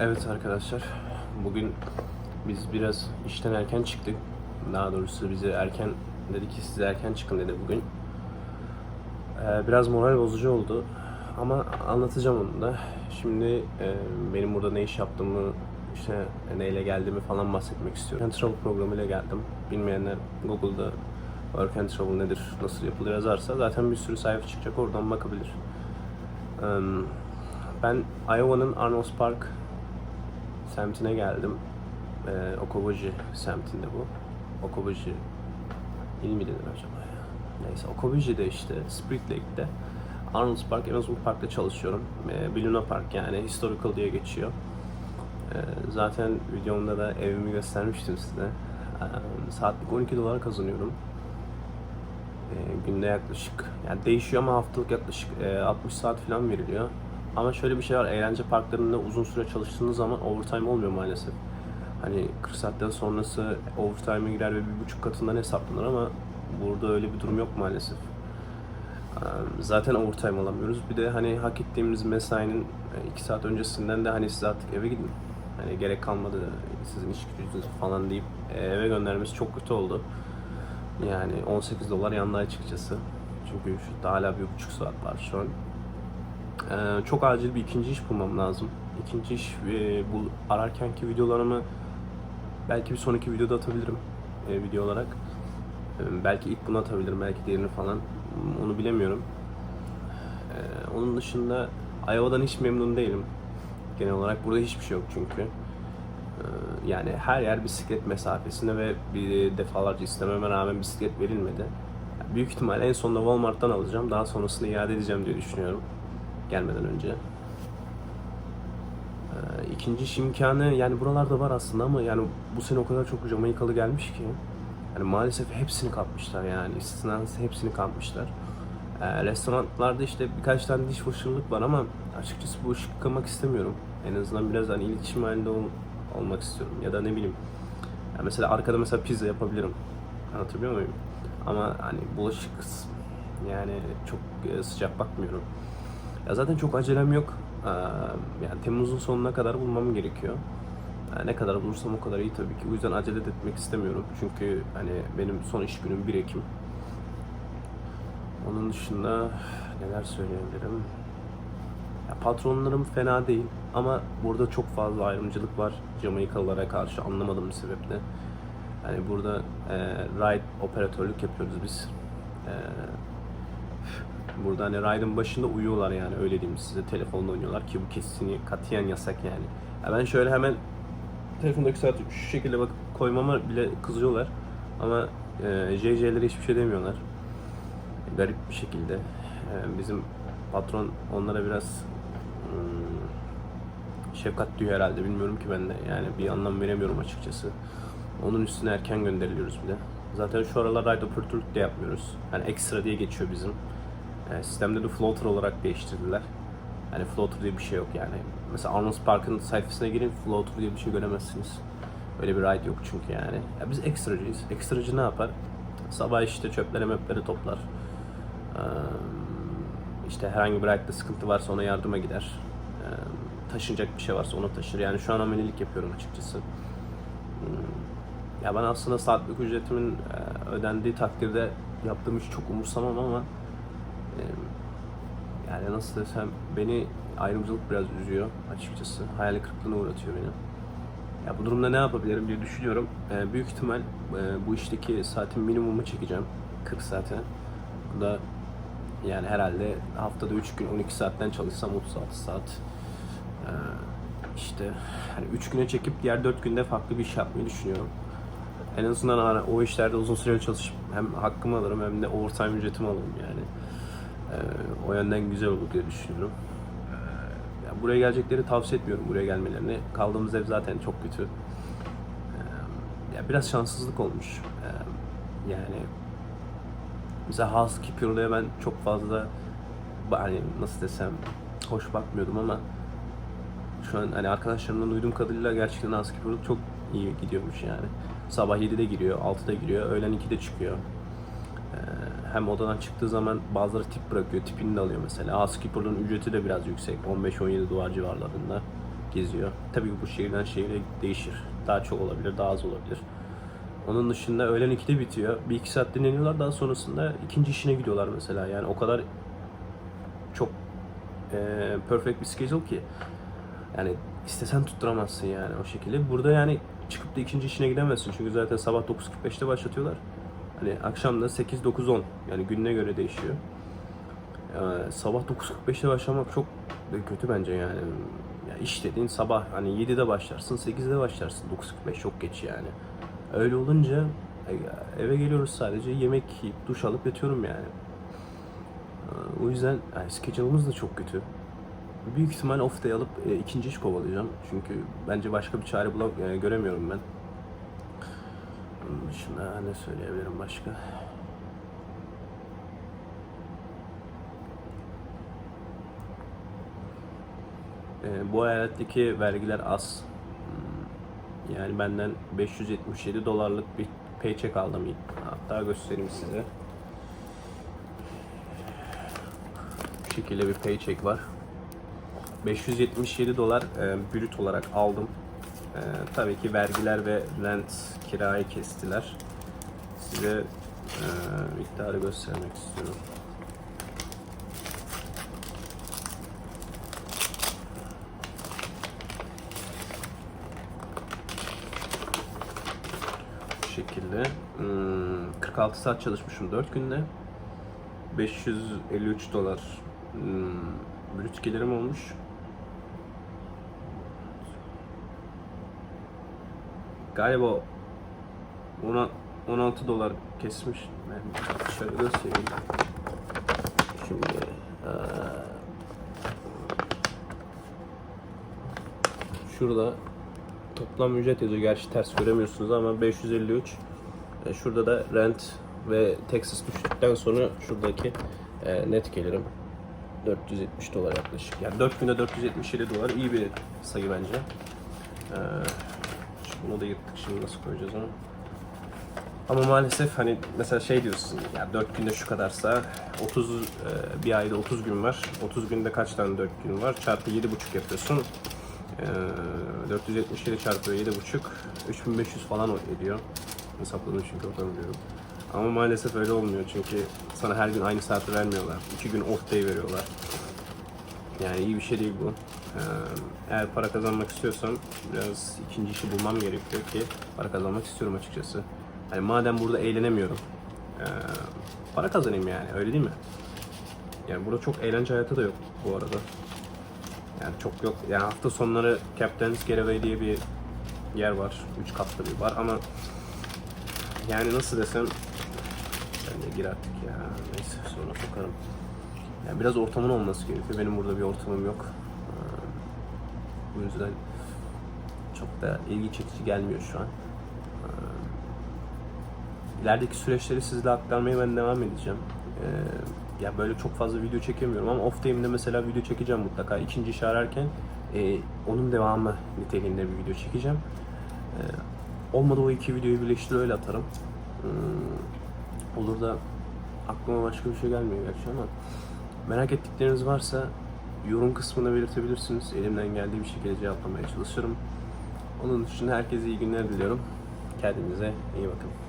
Evet arkadaşlar, bugün biz biraz işten erken çıktık. Daha doğrusu bize erken dedi ki size erken çıkın dedi bugün. Ee, biraz moral bozucu oldu ama anlatacağım onu da. Şimdi e, benim burada ne iş yaptığımı, işte neyle geldiğimi falan bahsetmek istiyorum. Work and Travel programıyla geldim. Bilmeyenler Google'da Work and Travel nedir, nasıl yapılır yazarsa zaten bir sürü sayfa çıkacak oradan bakabilir. Ee, Ben Iowa'nın Arnold's Park semtine geldim. Ee, Okoboji semtinde bu. Okoboji il mi denir acaba ya? Neyse Okoboji'de işte Spring Lake'de Arnold's Park, Erasmus Park'ta çalışıyorum. Ee, bir Luna Park yani historical diye geçiyor. Ee, zaten videomda da evimi göstermiştim size. Ee, saatlik 12 dolar kazanıyorum. Ee, günde yaklaşık yani değişiyor ama haftalık yaklaşık e, 60 saat falan veriliyor. Ama şöyle bir şey var eğlence parklarında uzun süre çalıştığınız zaman overtime olmuyor maalesef. Hani 40 saatten sonrası overtime'e girer ve bir buçuk katından hesaplanır ama burada öyle bir durum yok maalesef. Zaten overtime alamıyoruz. Bir de hani hak ettiğimiz mesainin 2 saat öncesinden de hani siz artık eve gidin. Hani gerek kalmadı sizin iş gücünüz falan deyip e, eve göndermesi çok kötü oldu. Yani 18 dolar yandı açıkçası. Çünkü şu hala bir buçuk saat var şu an. Ee, çok acil bir ikinci iş bulmam lazım. İkinci iş e, bul, ararkenki videolarımı belki bir sonraki videoda atabilirim e, video olarak. E, belki ilk bunu atabilirim, belki diğerini falan. Onu bilemiyorum. E, onun dışında Iowa'dan hiç memnun değilim. Genel olarak burada hiçbir şey yok çünkü. E, yani her yer bisiklet mesafesinde ve bir defalarca istememe rağmen bisiklet verilmedi. Büyük ihtimal en sonunda Walmart'tan alacağım. Daha sonrasında iade edeceğim diye düşünüyorum gelmeden önce. Ee, ikinci yani buralarda var aslında ama yani bu sene o kadar çok Jamaikalı gelmiş ki yani maalesef hepsini kapmışlar yani istisnası hepsini kapmışlar. Ee, restoranlarda işte birkaç tane dishwasher'lık var ama açıkçası bu ışık yıkamak istemiyorum. En azından biraz hani iletişim halinde ol- olmak istiyorum ya da ne bileyim. Yani mesela arkada mesela pizza yapabilirim. Anlatabiliyor muyum? Ama hani bulaşık yani çok e, sıcak bakmıyorum. Ya zaten çok acelem yok. Ee, yani Temmuz'un sonuna kadar bulmam gerekiyor. Yani ne kadar bulursam o kadar iyi tabii ki. O yüzden acele etmek istemiyorum. Çünkü hani benim son iş günüm 1 Ekim. Onun dışında neler söyleyebilirim? Ya patronlarım fena değil ama burada çok fazla ayrımcılık var Jamaikalılara karşı anlamadığım sebeple. Yani burada e, ride operatörlük yapıyoruz biz. E, Burada hani ride'ın başında uyuyorlar yani öyle diyeyim size telefonla oynuyorlar ki bu kesin katiyen yasak yani. Ya ben şöyle hemen telefondaki saati şu şekilde bak koymama bile kızıyorlar ama e, JJ'lere hiçbir şey demiyorlar. Garip bir şekilde. E, bizim patron onlara biraz hmm, şefkat duyuyor herhalde bilmiyorum ki ben de yani bir anlam veremiyorum açıkçası. Onun üstüne erken gönderiliyoruz bir de. Zaten şu aralar ride operatörlük de yapmıyoruz. Yani ekstra diye geçiyor bizim. E, sistemde de floater olarak değiştirdiler. Yani floater diye bir şey yok yani. Mesela Arnold's Park'ın sayfasına girin floater diye bir şey göremezsiniz. Öyle bir ride yok çünkü yani. Ya biz ekstracıyız. Ekstracı ne yapar? Sabah işte çöpleri möpleri toplar. Ee, işte herhangi bir ride'da sıkıntı varsa ona yardıma gider. Ee, taşınacak bir şey varsa onu taşır. Yani şu an amelilik yapıyorum açıkçası. Hmm, Ya ben aslında saatlik ücretimin e, ödendiği takdirde yaptığım işi çok umursamam ama e, yani nasıl desem beni ayrımcılık biraz üzüyor açıkçası. Hayal kırıklığına uğratıyor beni. Ya bu durumda ne yapabilirim diye düşünüyorum. E, büyük ihtimal e, bu işteki saatin minimumu çekeceğim. 40 saate. Bu da yani herhalde haftada 3 gün 12 saatten çalışsam 36 saat. E, işte hani 3 güne çekip diğer 4 günde farklı bir iş yapmayı düşünüyorum. En azından hani o işlerde uzun süreli çalışıp hem hakkımı alırım hem de overtime ücretimi alırım yani. Ee, o yönden güzel olur diye düşünüyorum. Ee, ya buraya gelecekleri tavsiye etmiyorum buraya gelmelerini. Kaldığımız ev zaten çok kötü. Ee, ya biraz şanssızlık olmuş. Yani mesela housekeeper'lığa ben çok fazla hani nasıl desem hoş bakmıyordum ama şu an hani arkadaşlarımdan duyduğum kadarıyla gerçekten housekeeper'lık çok iyi gidiyormuş yani. Sabah 7'de giriyor, 6'da giriyor, öğlen 2'de çıkıyor. Ee, hem odadan çıktığı zaman bazıları tip bırakıyor, tipini de alıyor mesela. Housekeeper'ın ücreti de biraz yüksek, 15-17 dolar civarlarında. geziyor. Tabii bu şehirden şehire değişir. Daha çok olabilir, daha az olabilir. Onun dışında öğlen 2'de bitiyor. Bir iki saat dinleniyorlar. Daha sonrasında ikinci işine gidiyorlar mesela. Yani o kadar çok e, perfect bir schedule ki. Yani istesen tutturamazsın yani o şekilde. Burada yani çıkıp da ikinci işine gidemezsin. Çünkü zaten sabah 9.45'te başlatıyorlar. Hani akşam da 8-9-10 yani gününe göre değişiyor. Ee, sabah 9.45'te başlamak çok kötü bence yani. Ya iş dediğin sabah hani 7'de başlarsın 8'de başlarsın 9.45 çok geç yani. Öyle olunca e, eve geliyoruz sadece yemek yiyip duş alıp yatıyorum yani. Ee, O yüzden yani schedule'ımız da çok kötü. Büyük ihtimal off day alıp e, ikinci iş kovalayacağım. Çünkü bence başka bir çare bulam e, göremiyorum ben. Dışında ne söyleyebilirim başka? E, bu eyaletteki vergiler az. Hmm, Yani benden 577 dolarlık bir paycheck aldım. Hatta göstereyim size. Bu şekilde bir paycheck var. 577 dolar e, brüt olarak aldım. E, tabii ki vergiler ve rent kirayı kestiler. Size e, miktarı göstermek istiyorum. Bu şekilde. Hmm, 46 saat çalışmışım 4 günde. 553 dolar hmm, brüt gelirim olmuş. Galiba ona 16 dolar kesmiş. Ben şöyle göstereyim. Şimdi eee, şurada toplam ücret yazıyor. Gerçi ters göremiyorsunuz ama 553. E, Şurada da rent ve taxes düştükten sonra şuradaki e, net gelirim 470 dolar yaklaşık. Yani 4 günde 477 dolar iyi bir sayı bence. E, bunu da yırttık şimdi nasıl koyacağız onu? Ama maalesef hani mesela şey diyorsun ya 4 günde şu kadarsa 30 e, bir ayda 30 gün var. 30 günde kaç tane 4 gün var? Çarpı 7,5 yapıyorsun. E, 477 çarpı 7,5 3500 falan ediyor. Hesapladım çünkü biliyorum. Ama maalesef öyle olmuyor çünkü sana her gün aynı saati vermiyorlar. 2 gün off day veriyorlar. Yani iyi bir şey değil bu. Ee, Eğer para kazanmak istiyorsam biraz ikinci işi bulmam gerekiyor ki para kazanmak istiyorum açıkçası. Yani madem burada eğlenemiyorum, ee, para kazanayım yani öyle değil mi? Yani burada çok eğlence hayatı da yok bu arada. Yani çok yok. Yani hafta sonları Captain's Getaway diye bir yer var. Üç katlı bir bar ama yani nasıl desem sen de gir artık ya. Neyse sonra sokarım. Yani biraz ortamın olması gerekiyor. Benim burada bir ortamım yok. Bu yüzden çok da ilgi çekici gelmiyor şu an. Ee, İlerideki süreçleri sizle aktarmaya ben devam edeceğim. Ee, ya böyle çok fazla video çekemiyorum ama off time'de mesela video çekeceğim mutlaka. İkinci iş ararken e, onun devamı niteliğinde bir video çekeceğim. Ee, olmadı o iki videoyu birleştir öyle atarım. Olur da aklıma başka bir şey gelmiyor gerçi ama merak ettikleriniz varsa yorum kısmına belirtebilirsiniz. Elimden geldiği bir şekilde cevaplamaya çalışırım. Onun dışında herkese iyi günler diliyorum. Kendinize iyi bakın.